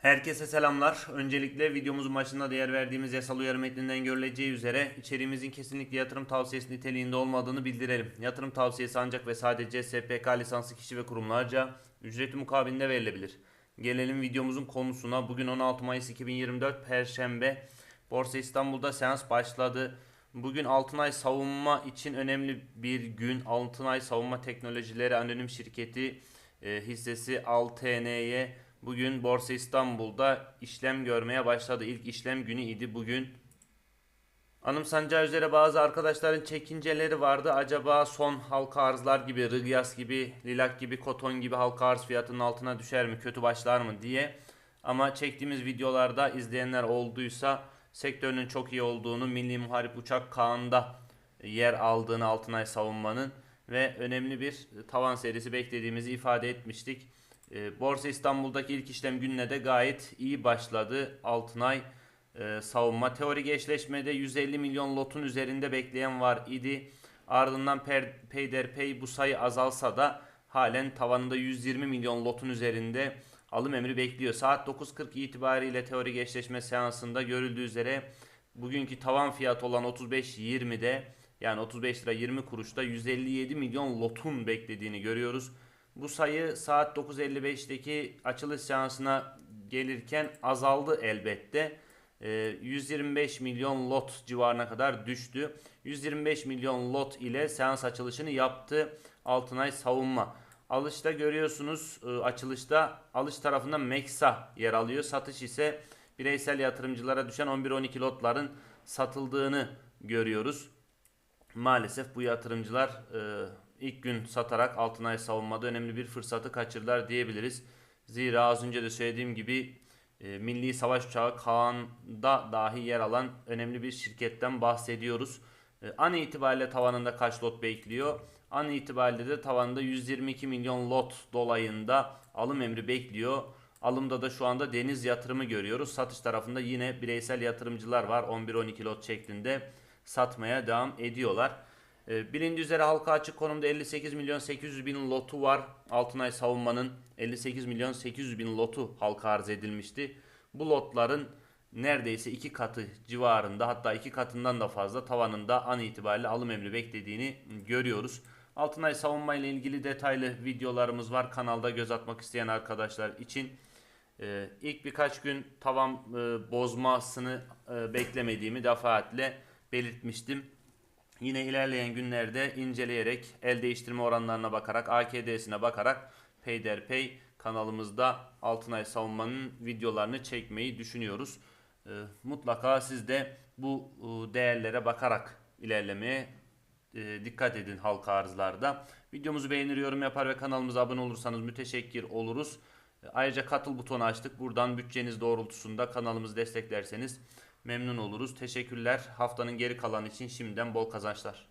Herkese selamlar. Öncelikle videomuzun başında değer verdiğimiz yasal uyarı metninden görüleceği üzere içeriğimizin kesinlikle yatırım tavsiyesi niteliğinde olmadığını bildirelim. Yatırım tavsiyesi ancak ve sadece SPK lisanslı kişi ve kurumlarca ücreti mukabilinde verilebilir. Gelelim videomuzun konusuna. Bugün 16 Mayıs 2024 Perşembe. Borsa İstanbul'da seans başladı. Bugün Altınay Savunma için önemli bir gün. Altınay Savunma Teknolojileri Anonim Şirketi e, hissesi 6TN'ye bugün Borsa İstanbul'da işlem görmeye başladı. İlk işlem günü idi bugün. Anımsanacağı üzere bazı arkadaşların çekinceleri vardı. Acaba son halka arzlar gibi, Rıgyas gibi, Lilak gibi, Koton gibi halka arz fiyatının altına düşer mi, kötü başlar mı diye. Ama çektiğimiz videolarda izleyenler olduysa sektörünün çok iyi olduğunu, Milli Muharip Uçak Kağan'da yer aldığını Altınay savunmanın ve önemli bir tavan serisi beklediğimizi ifade etmiştik. E, Borsa İstanbul'daki ilk işlem gününe de gayet iyi başladı. Altınay e, savunma teorik eşleşmede 150 milyon lotun üzerinde bekleyen var idi. Ardından per, peyderpey bu sayı azalsa da halen tavanında 120 milyon lotun üzerinde alım emri bekliyor. Saat 9.40 itibariyle teorik eşleşme seansında görüldüğü üzere bugünkü tavan fiyatı olan 35.20'de yani 35 lira 20 kuruşta 157 milyon lotun beklediğini görüyoruz. Bu sayı saat 9.55'teki açılış seansına gelirken azaldı elbette. Ee, 125 milyon lot civarına kadar düştü. 125 milyon lot ile seans açılışını yaptı Altınay Savunma. Alışta görüyorsunuz e, açılışta alış tarafında Meksa yer alıyor. Satış ise bireysel yatırımcılara düşen 11-12 lotların satıldığını görüyoruz. Maalesef bu yatırımcılar e, ilk gün satarak Altınay savunmada önemli bir fırsatı kaçırdılar diyebiliriz. Zira az önce de söylediğim gibi e, Milli Savaş Uçağı Kaan'da dahi yer alan önemli bir şirketten bahsediyoruz. E, an itibariyle tavanında kaç lot bekliyor? An itibariyle de tavanında 122 milyon lot dolayında alım emri bekliyor. Alımda da şu anda deniz yatırımı görüyoruz. Satış tarafında yine bireysel yatırımcılar var. 11-12 lot şeklinde satmaya devam ediyorlar. E, bilindiği üzere halka açık konumda 58 milyon 800 bin lotu var. Altınay Savunma'nın 58 milyon 800 bin lotu halka arz edilmişti. Bu lotların neredeyse iki katı civarında hatta iki katından da fazla tavanında an itibariyle alım emri beklediğini görüyoruz. Altınay savunma ile ilgili detaylı videolarımız var kanalda göz atmak isteyen arkadaşlar için. Ee, ilk birkaç gün tavan e, bozmasını e, beklemediğimi defaatle belirtmiştim. Yine ilerleyen günlerde inceleyerek, el değiştirme oranlarına bakarak, AKD'sine bakarak peyderpey kanalımızda Altınay Savunma'nın videolarını çekmeyi düşünüyoruz. Ee, mutlaka siz de bu e, değerlere bakarak ilerlemeye e, dikkat edin halka arzlarda. Videomuzu beğenir, yorum yapar ve kanalımıza abone olursanız müteşekkir oluruz. E, Ayrıca katıl butonu açtık. Buradan bütçeniz doğrultusunda kanalımızı desteklerseniz memnun oluruz. Teşekkürler. Haftanın geri kalanı için şimdiden bol kazançlar.